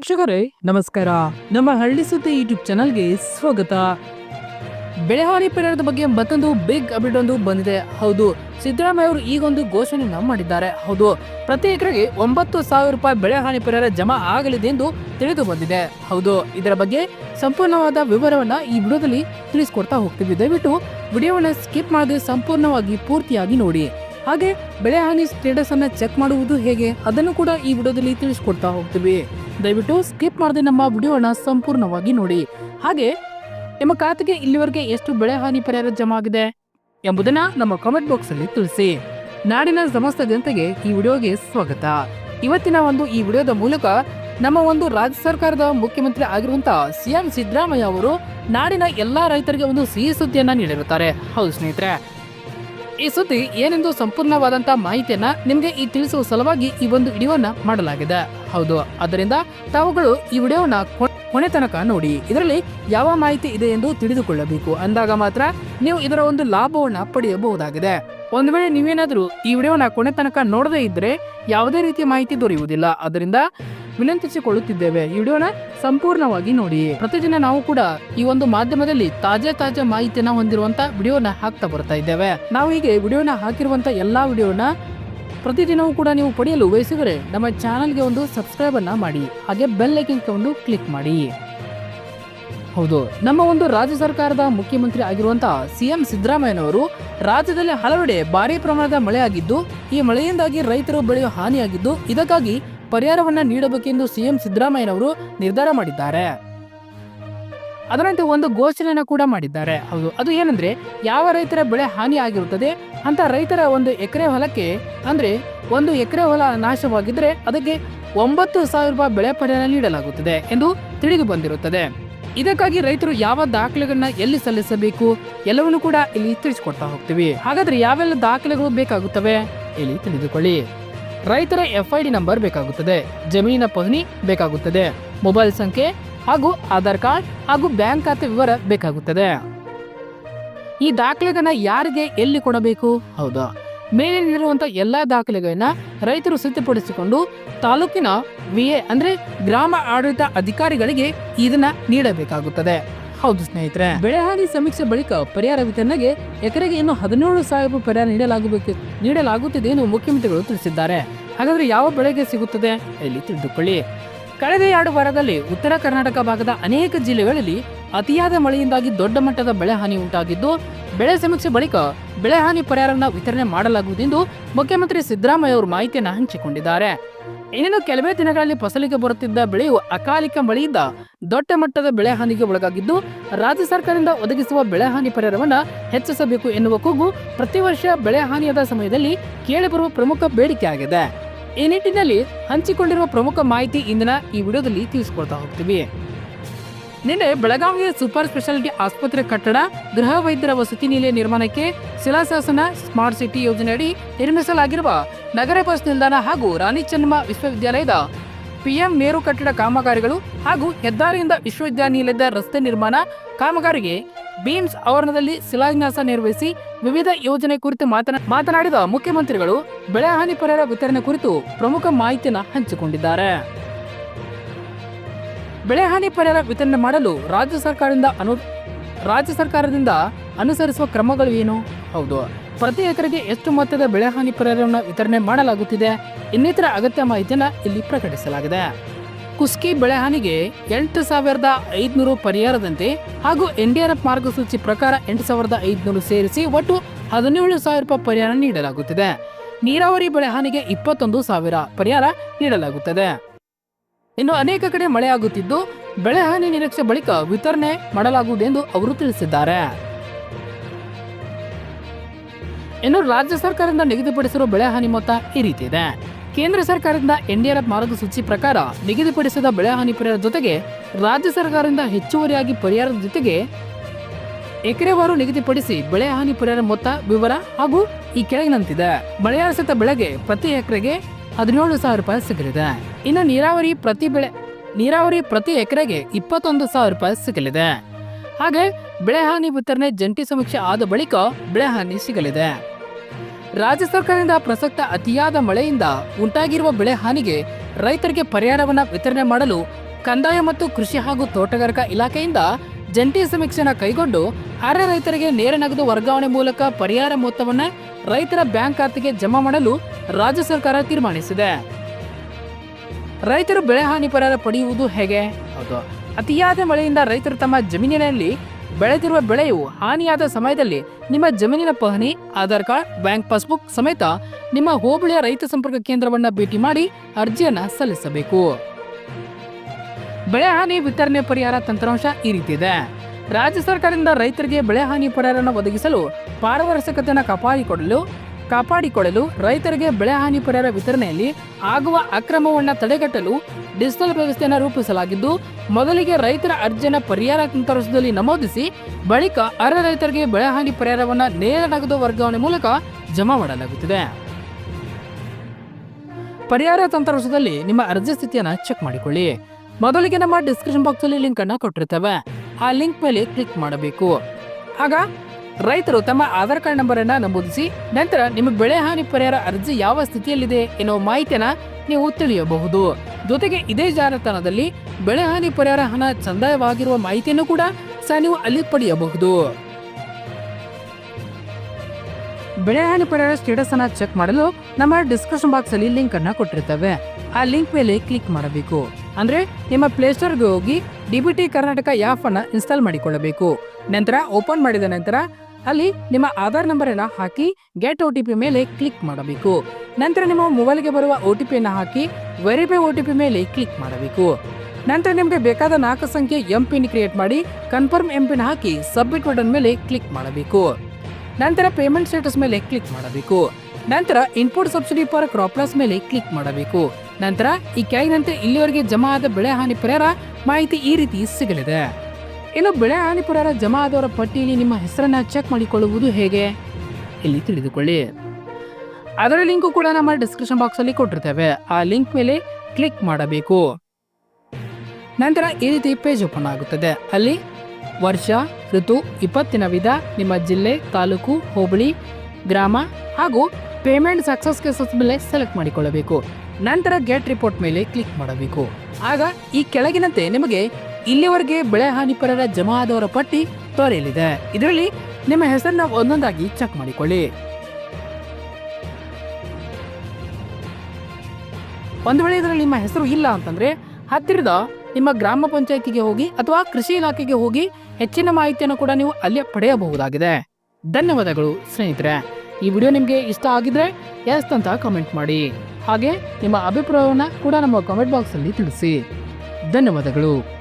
ವೀಕ್ಷಕರೇ ನಮಸ್ಕಾರ. ನಮ್ಮ ಹಳ್ಳಿ ಸುದ್ದಿ ಯೂಟ್ಯೂಬ್ ಚಾನಲ್ಗೆ ಸ್ವಾಗತ. ಬೆಳೆ ಹಾನಿ ಪರಿಹಾರದ ಬಗ್ಗೆ ಮತ್ತೊಂದು ಬಿಗ್ ಅಪ್ಡೇಟ್ ಒಂದು ಬಂದಿದೆ. ಹೌದು ಸಿದ್ದರಾಮಯ್ಯ ಅವರು ಈಗೊಂದು ಘೋಷಣೆ ಮಾಡಿದ್ದಾರೆ. ಹೌದು, ಪ್ರತಿ ಎಕರೆಗೆ ಒಂಬತ್ತು ಸಾವಿರ ರೂಪಾಯಿ ಬೆಳೆ ಹಾನಿ ಪರಿಹಾರ ಜಮಾ ಆಗಲಿದೆ ಎಂದು ತಿಳಿದು ಬಂದಿದೆ. ಹೌದು, ಇದರ ಬಗ್ಗೆ ಸಂಪೂರ್ಣವಾದ ವಿವರವನ್ನ ಈ ವಿಡಿಯೋದಲ್ಲಿ ತಿಳಿಸ್ಕೊಡ್ತಾ ಹೋಗ್ತೀವಿ. ದಯವಿಟ್ಟು ವಿಡಿಯೋವನ್ನ ಸ್ಕಿಪ್ ಮಾಡದೆ ಸಂಪೂರ್ಣವಾಗಿ ಪೂರ್ತಿಯಾಗಿ ನೋಡಿ. ಹಾಗೆ ಬೆಳೆ ಹಾನಿ ಸ್ಟೇಟಸ್ ಅನ್ನ ಚೆಕ್ ಮಾಡುವುದು ಹೇಗೆ ಅದನ್ನು ಕೂಡ ಈ ವಿಡಿಯೋದಲ್ಲಿ ತಿಳಿಸ್ಕೊಡ್ತಾ ಹೋಗ್ತೀವಿ. ದಯವಿಟ್ಟು ಸ್ಕಿಪ್ ಮಾಡದೆ ನಮ್ಮ ವಿಡಿಯೋನ ಸಂಪೂರ್ಣವಾಗಿ ನೋಡಿ. ಹಾಗೆ, ನಿಮ್ಮ ಖಾತೆಗೆ ಇಲ್ಲಿವರೆಗೆ ಎಷ್ಟು ಬೆಳೆ ಹಾನಿ ಪರಿಹಾರ ಜಮಾ ಆಗಿದೆ ಎಂಬುದನ್ನ ನಮ್ಮ ಕಾಮೆಂಟ್ ಬಾಕ್ಸ್ ಅಲ್ಲಿ ತಿಳಿಸಿ. ನಾಡಿನ ಸಮಸ್ತ ಜನತೆಗೆ ಈ ವಿಡಿಯೋಗೆ ಸ್ವಾಗತ. ಇವತ್ತಿನ ಒಂದು ಈ ವಿಡಿಯೋದ ಮೂಲಕ ನಮ್ಮ ಒಂದು ರಾಜ್ಯ ಸರ್ಕಾರದ ಮುಖ್ಯಮಂತ್ರಿ ಆಗಿರುವಂತಹ ಸಿಎಂ ಸಿದ್ದರಾಮಯ್ಯ ಅವರು ನಾಡಿನ ಎಲ್ಲಾ ರೈತರಿಗೆ ಒಂದು ಸಿಹಿ ಸುದ್ದಿಯನ್ನ ನೀಡಿರುತ್ತಾರೆ. ಹೌದು ಸ್ನೇಹಿತರೆ ಈ ಸುದ್ದಿ ಏನೆಂದು ಸಂಪೂರ್ಣವಾದಂತಹ ಮಾಹಿತಿಯನ್ನ ನಿಮಗೆ ಈ ತಿಳಿಸುವ ಸಲುವಾಗಿ ಈ ಒಂದು ವಿಡಿಯೋನ ಮಾಡಲಾಗಿದೆ. ಹೌದು ಅದರಿಂದ ತಾವುಗಳು ಈ ವಿಡಿಯೋನ ಕೊನೆ ತನಕ ನೋಡಿ. ಇದರಲ್ಲಿ ಯಾವ ಮಾಹಿತಿ ಇದೆ ಎಂದು ತಿಳಿದುಕೊಳ್ಳಬೇಕು. ಅಂದಾಗ ಮಾತ್ರ ನೀವು ಇದರ ಒಂದು ಲಾಭವನ್ನ ಪಡೆಯಬಹುದಾಗಿದೆ. ಒಂದು ವೇಳೆ ನೀವೇನಾದರೂ ಈ ವಿಡಿಯೋನ ಕೊನೆ ತನಕ ನೋಡದೇ ಇದ್ರೆ ಯಾವುದೇ ರೀತಿಯ ಮಾಹಿತಿ ದೊರೆಯುವುದಿಲ್ಲ. ಅದರಿಂದ ವಿನಂತಿಸಿಕೊಳ್ಳುತ್ತಿದ್ದೇವೆ. ವಿಡಿಯೋನ ಸಂಪೂರ್ಣವಾಗಿ ನೋಡಿ. ಪ್ರತಿದಿನ ನಾವು ಕೂಡ ಈ ಒಂದು ಮಾಧ್ಯಮದಲ್ಲಿ ತಾಜಾ ತಾಜಾ ಮಾಹಿತಿಯನ್ನ ಹೊಂದಿರುವಂತ ವಿಡಿಯೋನ ಹಾಕ್ತಾ ಬರ್ತಾ ಇದ್ದೇವೆ. ನಾವು ಹೀಗೆ ವಿಡಿಯೋನ ಹಾಕಿರುವಂತ ಎಲ್ಲಾ ವಿಡಿಯೋನ ಪ್ರತಿದಿನವೂ ಕೂಡ ನೀವು ಪಡೆಯಲು ಬಯಸಿದರೆ ನಮ್ಮ ಚಾನಲ್ಗೆ ಒಂದು ಸಬ್ಸ್ಕ್ರೈಬ್ ಅನ್ನ ಮಾಡಿ. ಹಾಗೆ ಬೆಲ್ ಐಕನ್ ಒಂದು ಕ್ಲಿಕ್ ಮಾಡಿ. ಹೌದು, ನಮ್ಮ ಒಂದು ರಾಜ್ಯ ಸರ್ಕಾರದ ಮುಖ್ಯಮಂತ್ರಿ ಆಗಿರುವಂತಹ ಸಿಎಂ ಸಿದ್ದರಾಮಯ್ಯನವರು ರಾಜ್ಯದಲ್ಲಿ ಹಲವೆಡೆ ಭಾರಿ ಪ್ರಮಾಣದ ಮಳೆಯಾಗಿದ್ದು, ಈ ಮಳೆಯಿಂದಾಗಿ ರೈತರು ಬೆಳೆಯುವ ಹಾನಿಯಾಗಿದ್ದು, ಇದಕ್ಕಾಗಿ ಪರಿಹಾರವನ್ನ ನೀಡಬೇಕೆಂದು ಸಿಎಂ ಸಿದ್ದರಾಮಯ್ಯನವರು ನಿರ್ಧಾರ ಮಾಡಿದ್ದಾರೆ. ಅದರಂತೆ ಒಂದು ಘೋಷಣೆಯನ್ನು ಕೂಡ ಮಾಡಿದ್ದಾರೆ. ಹೌದು, ಅದು ಏನಂದ್ರೆ, ಯಾವ ರೈತರ ಬೆಳೆ ಹಾನಿ ಆಗಿರುತ್ತದೆ ಅಂತ ರೈತರ ಒಂದು ಎಕರೆ ಹೊಲಕ್ಕೆ, ಅಂದ್ರೆ ಒಂದು ಎಕರೆ ಹೊಲ ನಾಶವಾಗಿದ್ರೆ ಅದಕ್ಕೆ ಒಂಬತ್ತು ಸಾವಿರ ರೂಪಾಯಿ ಬೆಳೆ ಪರಿಹಾರ ನೀಡಲಾಗುತ್ತದೆ ಎಂದು ತಿಳಿದು ಬಂದಿರುತ್ತದೆ. ಇದಕ್ಕಾಗಿ ರೈತರು ಯಾವ ದಾಖಲೆಗಳನ್ನ ಎಲ್ಲಿ ಸಲ್ಲಿಸಬೇಕು ಎಲ್ಲವನ್ನು ಕೂಡ ಇಲ್ಲಿ ತಿಳಿಸಿಕೊಡ್ತಾ ಹೋಗ್ತೀವಿ. ಹಾಗಾದ್ರೆ ಯಾವೆಲ್ಲ ದಾಖಲೆಗಳು ಬೇಕಾಗುತ್ತವೆ? ಇಲ್ಲಿ ತಿಳಿದುಕೊಳ್ಳಿ. ರೈತರ ಎಫ್ ಐ ಡಿ ನಂಬರ್ ಬೇಕಾಗುತ್ತದೆ, ಜಮೀನಿನ ಪಹಣಿ ಬೇಕಾಗುತ್ತದೆ, ಮೊಬೈಲ್ ಸಂಖ್ಯೆ ಹಾಗೂ ಆಧಾರ್ ಕಾರ್ಡ್ ಹಾಗೂ ಬ್ಯಾಂಕ್ ಖಾತೆ ವಿವರ ಬೇಕಾಗುತ್ತದೆ. ಈ ದಾಖಲೆಗಳನ್ನ ಯಾರಿಗೆ ಎಲ್ಲಿ ಕೊಡಬೇಕು? ಹೌದಾ? ಮೇಲೆ ನೀಡಿರುವಂತ ಎಲ್ಲಾ ದಾಖಲೆಗಳನ್ನ ರೈತರು ಸಿದ್ಧಪಡಿಸಿಕೊಂಡು ತಾಲೂಕಿನ ವಿಎ ಅಂದ್ರೆ ಗ್ರಾಮ ಆಡಳಿತ ಅಧಿಕಾರಿಗಳಿಗೆ ಇದನ್ನ ನೀಡಬೇಕಾಗುತ್ತದೆ. ಹೌದು ಸ್ನೇಹಿತರೆ. ಬೆಳೆ ಹಾನಿ ಸಮೀಕ್ಷೆ ಬಳಿಕ ಪರಿಹಾರ ವಿತರಣೆಗೆ ಎಕರೆಗೆ ಇನ್ನು ಹದಿನೇಳು ಸಾವಿರ ರೂಪಾಯಿ ಪರಿಹಾರ ನೀಡಲಾಗಬೇಕು ನೀಡಲಾಗುತ್ತಿದೆ ಎಂದು ಮುಖ್ಯಮಂತ್ರಿಗಳು ತಿಳಿಸಿದ್ದಾರೆ. ಹಾಗಾದ್ರೆ ಯಾವ ಬೆಳೆಗೆ ಸಿಗುತ್ತದೆ ಇಲ್ಲಿ ತಿಳಿದುಕೊಳ್ಳಿ. ಕಳೆದ ಎರಡು ವಾರದಲ್ಲಿ ಉತ್ತರ ಕರ್ನಾಟಕ ಭಾಗದ ಅನೇಕ ಜಿಲ್ಲೆಗಳಲ್ಲಿ ಅತಿಯಾದ ಮಳೆಯಿಂದಾಗಿ ದೊಡ್ಡ ಮಟ್ಟದ ಬೆಳೆ ಹಾನಿ ಉಂಟಾಗಿದ್ದು, ಬೆಳೆ ಸಮೀಕ್ಷೆ ಬಳಿಕ ಬೆಳೆ ಹಾನಿ ಪರಿಹಾರವನ್ನು ವಿತರಣೆ ಮಾಡಲಾಗುವುದೆಂದು ಮುಖ್ಯಮಂತ್ರಿ ಸಿದ್ದರಾಮಯ್ಯ ಅವರು ಮಾಹಿತಿಯನ್ನು ಹಂಚಿಕೊಂಡಿದ್ದಾರೆ. ಇನ್ನೇನು ಕೆಲವೇ ದಿನಗಳಲ್ಲಿ ಫಸಲಿಗೆ ಬರುತ್ತಿದ್ದ ಬೆಳೆಯು ಅಕಾಲಿಕ ಮಳೆಯಿಂದ ದೊಡ್ಡ ಮಟ್ಟದ ಬೆಳೆ ಹಾನಿಗೆ ಒಳಗಾಗಿದ್ದು, ರಾಜ್ಯ ಸರ್ಕಾರದಿಂದ ಒದಗಿಸುವ ಬೆಳೆ ಹಾನಿ ಪರಿಹಾರವನ್ನು ಹೆಚ್ಚಿಸಬೇಕು ಎನ್ನುವ ಕೂಗು ಪ್ರತಿ ವರ್ಷ ಬೆಳೆ ಹಾನಿಯಾದ ಸಮಯದಲ್ಲಿ ಕೇಳಿಬರುವ ಪ್ರಮುಖ ಬೇಡಿಕೆಯಾಗಿದೆ ಈ ನಿಟ್ಟಿನಲ್ಲಿ ಹಂಚಿಕೊಂಡಿರುವ ಪ್ರಮುಖ ಮಾಹಿತಿ ಇಂದಿನ ಈ ವಿಡಿಯೋದಲ್ಲಿ ತಿಳಿಸ್ಕೊಳ್ತಾ ಹೋಗ್ತೀವಿ. ನಿನ್ನೆ ಬೆಳಗಾವಿಯ ಸೂಪರ್ ಸ್ಪೆಷಾಲಿಟಿ ಆಸ್ಪತ್ರೆ ಕಟ್ಟಡ ಗೃಹ ವೈದ್ಯರ ವಸತಿ ನಿಲಯ ನಿರ್ಮಾಣಕ್ಕೆ ಶಿಲಾಶಾಸನ ಸ್ಮಾರ್ಟ್ ಸಿಟಿ ಯೋಜನೆಯಡಿ ನಿರ್ಮಿಸಲಾಗಿರುವ ನಗರ ಬಸ್ ನಿಲ್ದಾಣ ಹಾಗೂ ರಾಣಿ ಚೆನ್ನಮ್ಮ ವಿಶ್ವವಿದ್ಯಾಲಯದ ಪಿಎಂ ಮೇರು ಕಟ್ಟಡ ಕಾಮಗಾರಿಗಳು ಹಾಗೂ ಹೆದ್ದಾರಿಯಿಂದ ವಿಶ್ವವಿದ್ಯಾನಿಲಯದ ರಸ್ತೆ ನಿರ್ಮಾಣ ಕಾಮಗಾರಿಗೆ ಬೀಮ್ಸ್ ಆವರಣದಲ್ಲಿ ಶಿಲಾನ್ಯಾಸ ನಿರ್ವಹಿಸಿ ವಿವಿಧ ಯೋಜನೆ ಕುರಿತು ಮಾತನಾ, ಮಾತನಾಡಿದ ಮುಖ್ಯಮಂತ್ರಿಗಳು ಬೆಳೆ ಹಾನಿ ಪರಿಹಾರ ವಿತರಣೆ ಕುರಿತು ಪ್ರಮುಖ ಮಾಹಿತಿಯನ್ನು ಹಂಚಿಕೊಂಡಿದ್ದಾರೆ. ಬೆಳೆ ಹಾನಿ ಪರಿಹಾರ ವಿತರಣೆ ಮಾಡಲು ರಾಜ್ಯ ಸರ್ಕಾರದಿಂದ ಅನು, ರಾಜ್ಯ ಸರ್ಕಾರದಿಂದ ಅನುಸರಿಸುವ ಕ್ರಮಗಳು ಏನು? ಹೌದು. ಪ್ರತಿ ಎಕರೆಗೆ ಎಷ್ಟು ಮೊತ್ತದ ಬೆಳೆ ಹಾನಿ ಪರಿಹಾರವನ್ನು ವಿತರಣೆ ಮಾಡಲಾಗುತ್ತಿದೆ ಇನ್ನಿತರ ಅಗತ್ಯ ಮಾಹಿತಿಯನ್ನು ಇಲ್ಲಿ ಪ್ರಕಟಿಸಲಾಗಿದೆ. ಕುಸ್ಕಿ ಬೆಳೆ ಹಾನಿಗೆ ಎಂಟು ಸಾವಿರದ ಐದುನೂರು ಪರಿಹಾರದಂತೆ ಹಾಗೂ ಎನ್ಡಿಆರ್ಎಫ್ ಮಾರ್ಗಸೂಚಿ ಪ್ರಕಾರ ಎಂಟು ಸಾವಿರದ ಐದುನೂರು ಸೇರಿಸಿ ಒಟ್ಟು ಹದಿನೇಳು ಸಾವಿರ ರೂಪಾಯಿ ಪರಿಹಾರ ನೀಡಲಾಗುತ್ತಿದೆ. ನೀರಾವರಿ ಬೆಳೆ ಹಾನಿಗೆ ಇಪ್ಪತ್ತೊಂದು ಸಾವಿರ ಪರಿಹಾರ ನೀಡಲಾಗುತ್ತದೆ. ಇನ್ನು ಅನೇಕ ಕಡೆ ಮಳೆಯಾಗುತ್ತಿದ್ದು ಬೆಳೆ ಹಾನಿ ನಿರೀಕ್ಷೆ ಬಳಿಕ ವಿತರಣೆ ಮಾಡಲಾಗುವುದು ಎಂದು ಅವರು ತಿಳಿಸಿದ್ದಾರೆ. ಇನ್ನು ರಾಜ್ಯ ಸರ್ಕಾರದಿಂದ ನಿಗದಿಪಡಿಸಿರುವ ಬೆಳೆ ಹಾನಿ ಮೊತ್ತ ಈ ರೀತಿ ಇದೆ. ಕೇಂದ್ರ ಸರ್ಕಾರದಿಂದ ಎನ್ಡಿಆರ್ಎಫ್ ಮಾರ್ಗಸೂಚಿ ಪ್ರಕಾರ ನಿಗದಿಪಡಿಸಿದ ಬೆಳೆ ಹಾನಿ ಪರಿಹಾರ ಜೊತೆಗೆ ರಾಜ್ಯ ಸರ್ಕಾರದಿಂದ ಹೆಚ್ಚುವರಿಯಾಗಿ ಪರಿಹಾರದ ಜೊತೆಗೆ ಎಕರೆವಾರು ನಿಗದಿಪಡಿಸಿ ಬೆಳೆ ಹಾನಿ ಪರಿಹಾರ ಮೊತ್ತ, ವಿವರ ಹಾಗೂ ಈ ಕೆಳಗಿನಂತಿದೆ. ಮಳೆಯಾಶ್ರಿತ ಬೆಳೆಗೆ ಪ್ರತಿ ಎಕರೆಗೆ ಹದಿನೇಳು ಸಾವಿರ ರೂಪಾಯಿ ಸಿಗಲಿದೆ. ಇನ್ನು ನೀರಾವರಿ ಪ್ರತಿ ಬೆಳೆ, ನೀರಾವರಿ ಪ್ರತಿ ಎಕರೆಗೆ ಇಪ್ಪತ್ತೊಂದು ಸಾವಿರ ರೂಪಾಯಿ ಸಿಗಲಿದೆ. ಹಾಗೆ ಬೆಳೆ ಹಾನಿ ವಿತರಣೆ ಜಂಟಿ ಸಮೀಕ್ಷೆ ಆದ ಬಳಿಕ ಬೆಳೆ ಹಾನಿ ಸಿಗಲಿದೆ. ರಾಜ್ಯ ಸರ್ಕಾರದಿಂದ ಪ್ರಸಕ್ತ ಅತಿಯಾದ ಮಳೆಯಿಂದ ಉಂಟಾಗಿರುವ ಬೆಳೆ ಹಾನಿಗೆ ರೈತರಿಗೆ ಪರಿಹಾರವನ್ನು ವಿತರಣೆ ಮಾಡಲು ಕಂದಾಯ ಮತ್ತು ಕೃಷಿ ಹಾಗೂ ತೋಟಗಾರಿಕಾ ಇಲಾಖೆಯಿಂದ ಜಂಟಿ ಸಮೀಕ್ಷೆನ ಕೈಗೊಂಡು ಅರೆ ರೈತರಿಗೆ ನೇರ ನಗದು ವರ್ಗಾವಣೆ ಮೂಲಕ ಪರಿಹಾರ ಮೊತ್ತವನ್ನು ರೈತರ ಬ್ಯಾಂಕ್ ಖಾತೆಗೆ ಜಮಾ ಮಾಡಲು ರಾಜ್ಯ ಸರ್ಕಾರ ತೀರ್ಮಾನಿಸಿದೆ. ರೈತರು ಬೆಳೆ ಹಾನಿ ಪರಿಹಾರ ಪಡೆಯುವುದು ಹೇಗೆ? ಹೌದು. ಅತಿಯಾದ ಮಳೆಯಿಂದ ರೈತರು ತಮ್ಮ ಜಮೀನಿನಲ್ಲಿ ಬೆಳೆದಿರುವ ಬೆಳೆಯು ಹಾನಿಯಾದ ಸಮಯದಲ್ಲಿ ನಿಮ್ಮ ಜಮೀನಿನ ಪಹಣಿ, ಆಧಾರ್ ಕಾರ್ಡ್, ಬ್ಯಾಂಕ್ ಪಾಸ್ಬುಕ್ ಸಮೇತ ನಿಮ್ಮ ಹೋಬಳಿಯ ರೈತ ಸಂಪರ್ಕ ಕೇಂದ್ರವನ್ನ ಭೇಟಿ ಮಾಡಿ ಅರ್ಜಿಯನ್ನು ಸಲ್ಲಿಸಬೇಕು. ಬೆಳೆ ಹಾನಿ ವಿತರಣೆ ಪರಿಹಾರ ತಂತ್ರಾಂಶ ಈ ರೀತಿ ಇದೆ. ರಾಜ್ಯ ಸರ್ಕಾರದಿಂದ ರೈತರಿಗೆ ಬೆಳೆ ಹಾನಿ ಪರಿಹಾರವನ್ನು ಒದಗಿಸಲು ಪಾರದರ್ಶಕತೆಯನ್ನು ಕಾಪಾಡಿಕೊಡಲು ಕಾಪಾಡಿಕೊಳ್ಳಲು ರೈತರಿಗೆ ಬೆಳೆ ಹಾನಿ ಪರಿಹಾರ ವಿತರಣೆಯಲ್ಲಿ ಆಗುವ ಅಕ್ರಮವನ್ನು ತಡೆಗಟ್ಟಲು ಡಿಜಿಟಲ್ ವ್ಯವಸ್ಥೆಯನ್ನು ರೂಪಿಸಲಾಗಿದ್ದು, ಮೊದಲಿಗೆ ರೈತರ ಅರ್ಜಿಯನ್ನು ಪರಿಹಾರ ತಂತ್ರಾಂಶದಲ್ಲಿ ನಮೂದಿಸಿ, ಬಳಿಕ ಅರ್ಹ ರೈತರಿಗೆ ಬೆಳೆ ಹಾನಿ ಪರಿಹಾರವನ್ನು ನೇರ ನಗದು ವರ್ಗಾವಣೆ ಮೂಲಕ ಜಮಾ ಮಾಡಲಾಗುತ್ತಿದೆ. ಪರಿಹಾರ ತಂತ್ರಾಂಶದಲ್ಲಿ ನಿಮ್ಮ ಅರ್ಜಿ ಸ್ಥಿತಿಯನ್ನು ಚೆಕ್ ಮಾಡಿಕೊಳ್ಳಿ. ಮೊದಲಿಗೆ ನಮ್ಮ ಡಿಸ್ಕ್ರಿಪ್ಷನ್ ಬಾಕ್ಸ್ ಅಲ್ಲಿ ಲಿಂಕ್ ಅನ್ನು ಕೊಟ್ಟಿರ್ತೇವೆ. ಆ ಲಿಂಕ್ ಮೇಲೆ ಕ್ಲಿಕ್ ಮಾಡಬೇಕು. ಆಗ ರೈತರು ತಮ್ಮ ಆಧಾರ್ ಕಾರ್ಡ್ ನಂಬರ್ ಅನ್ನ ನಮೂದಿಸಿ, ನಂತರ ನಿಮ್ಮ ಬೆಳೆ ಹಾನಿ ಪರಿಹಾರ ಅರ್ಜಿ ಯಾವ ಸ್ಥಿತಿಯಲ್ಲಿದೆ ಎನ್ನುವ ಮಾಹಿತಿಯನ್ನ ನೀವು ತಿಳಿಯಬಹುದು. ಜೊತೆಗೆ ಇದೇ ಜಾಲತಾಣದಲ್ಲಿ ಬೆಳೆಹಾನಿ ಪರಿಹಾರ ಹಣ ಸಂದಾಯವಾಗಿರುವ ಮಾಹಿತಿಯನ್ನು ಕೂಡ ಸಹ ನೀವು ಅಲ್ಲಿ ಪಡೆಯಬಹುದು. ಬೆಳೆಹಾನಿ ಪರಿಹಾರ ಸ್ಟೇಟಸ್ ಅನ್ನ ಚೆಕ್ ಮಾಡಲು ನಮ್ಮ ಡಿಸ್ಕ್ರಿಪ್ಷನ್ ಬಾಕ್ಸ್ ಅಲ್ಲಿ ಲಿಂಕ್ ಅನ್ನ ಕೊಟ್ಟಿರ್ತೇವೆ. ಆ ಲಿಂಕ್ ಮೇಲೆ ಕ್ಲಿಕ್ ಮಾಡಬೇಕು. ಅಂದ್ರೆ ನಿಮ್ಮ ಪ್ಲೇಸ್ಟೋರ್ಗೆ ಹೋಗಿ ಡಿಬಿಟಿ ಕರ್ನಾಟಕ ಆ್ಯಪ್ ಅನ್ನ ಇನ್ಸ್ಟಾಲ್ ಮಾಡಿಕೊಳ್ಳಬೇಕು. ನಂತರ ಓಪನ್ ಮಾಡಿದ ನಂತರ ಅಲ್ಲಿ ನಿಮ್ಮ ಆಧಾರ್ ನಂಬರ್ ಅನ್ನ ಹಾಕಿ ಗೆಟ್ ಓಟಿಪಿ ಮೇಲೆ ಕ್ಲಿಕ್ ಮಾಡಬೇಕು. ನಂತರ ನಿಮ್ಮ ಮೊಬೈಲ್ಗೆ ಬರುವ ಒ ಟಿ ಪಿಯನ್ನು ಹಾಕಿ ವೆರಿಫೈ ಒ ಟಿ ಪಿ ಮೇಲೆ ಕ್ಲಿಕ್ ಮಾಡಬೇಕು. ನಂತರ ನಿಮಗೆ ಬೇಕಾದ ನಾಲ್ಕು ಸಂಖ್ಯೆ ಎಂ ಪಿನ್ ಕ್ರಿಯೇಟ್ ಮಾಡಿ ಕನ್ಫರ್ಮ್ ಎಂ ಪಿನ್ ಹಾಕಿ ಸಬ್ಮಿಟ್ ಬಟನ್ ಮೇಲೆ ಕ್ಲಿಕ್ ಮಾಡಬೇಕು. ನಂತರ ಪೇಮೆಂಟ್ ಸ್ಟೇಟಸ್ ಮೇಲೆ ಕ್ಲಿಕ್ ಮಾಡಬೇಕು. ನಂತರ ಇನ್ಪುಟ್ ಸಬ್ಸಿಡಿ ಫಾರ್ ಕ್ರಾಪ್ಲಾಸ್ ಮೇಲೆ ಕ್ಲಿಕ್ ಮಾಡಬೇಕು. ನಂತರ ಈ ಕೆಳಗಿನಂತೆ ಇಲ್ಲಿವರೆಗೆ ಜಮಾ ಆದ ಬೆಳೆ ಹಾನಿ ಪರಿಹಾರ ಮಾಹಿತಿ ಈ ರೀತಿ ಸಿಗಲಿದೆ. ಇನ್ನು ಬೆಳೆ ಹಾನಿಪುರರ ಜಮಾ ಆದವರ ಪಟ್ಟಿಯಲ್ಲಿ ನಿಮ್ಮ ಹೆಸರನ್ನ ಚೆಕ್ ಮಾಡಿಕೊಳ್ಳುವುದು ಹೇಗೆ? ಇಲ್ಲಿ ತಿಳಿದುಕೊಳ್ಳಿ. ಅದರ ಲಿಂಕು ಕೂಡ ನಮ್ಮ ಡಿಸ್ಕ್ರಿಪ್ಷನ್ ಬಾಕ್ಸ್ ಅಲ್ಲಿ ಕೊಟ್ಟಿರ್ತೇವೆ. ಆ ಲಿಂಕ್ ಮೇಲೆ ಕ್ಲಿಕ್ ಮಾಡಬೇಕು. ನಂತರ ಈ ರೀತಿ ಪೇಜ್ ಓಪನ್ ಆಗುತ್ತದೆ. ಅಲ್ಲಿ ವರ್ಷ, ಋತು, ಇಪ್ಪತ್ತಿನ ವಿಧ ನಿಮ್ಮ ಜಿಲ್ಲೆ, ತಾಲೂಕು, ಹೋಬಳಿ, ಗ್ರಾಮ ಹಾಗೂ ಪೇಮೆಂಟ್ ಸಕ್ಸಸ್ ಕೇಸಸ್ ಮೇಲೆ ಸೆಲೆಕ್ಟ್ ಮಾಡಿಕೊಳ್ಳಬೇಕು. ನಂತರ ಗೆಟ್ ರಿಪೋರ್ಟ್ ಮೇಲೆ ಕ್ಲಿಕ್ ಮಾಡಬೇಕು. ಆಗ ಈ ಕೆಳಗಿನಂತೆ ನಿಮಗೆ ಇಲ್ಲಿವರೆಗೆ ಬೆಳೆ ಹಾನಿ ಪರರ ಆದವರ ಪಟ್ಟಿ ತೋರೆಯಲಿದೆ. ಇದರಲ್ಲಿ ನಿಮ್ಮ ಹೆಸರನ್ನ ಒಂದೊಂದಾಗಿ ಚೆಕ್ ಮಾಡಿಕೊಳ್ಳಿ. ಒಂದು ವೇಳೆ ಇದರಲ್ಲಿ ನಿಮ್ಮ ಹೆಸರು ಇಲ್ಲ ಅಂತಂದ್ರೆ ಹತ್ತಿರದ ನಿಮ್ಮ ಗ್ರಾಮ ಪಂಚಾಯತಿಗೆ ಹೋಗಿ ಅಥವಾ ಕೃಷಿ ಇಲಾಖೆಗೆ ಹೋಗಿ ಹೆಚ್ಚಿನ ಮಾಹಿತಿಯನ್ನು ಕೂಡ ನೀವು ಅಲ್ಲಿ ಪಡೆಯಬಹುದಾಗಿದೆ. ಧನ್ಯವಾದಗಳು ಸ್ನೇಹಿತರೆ. ಈ ವಿಡಿಯೋ ನಿಮಗೆ ಇಷ್ಟ ಆಗಿದ್ರೆ ಎಸ್ ಅಂತ ಕಮೆಂಟ್ ಮಾಡಿ. ಹಾಗೆ ನಿಮ್ಮ ಅಭಿಪ್ರಾಯವನ್ನು ಕೂಡ ನಮ್ಮ ಕಾಮೆಂಟ್ ಬಾಕ್ಸಲ್ಲಿ ತಿಳಿಸಿ. ಧನ್ಯವಾದಗಳು.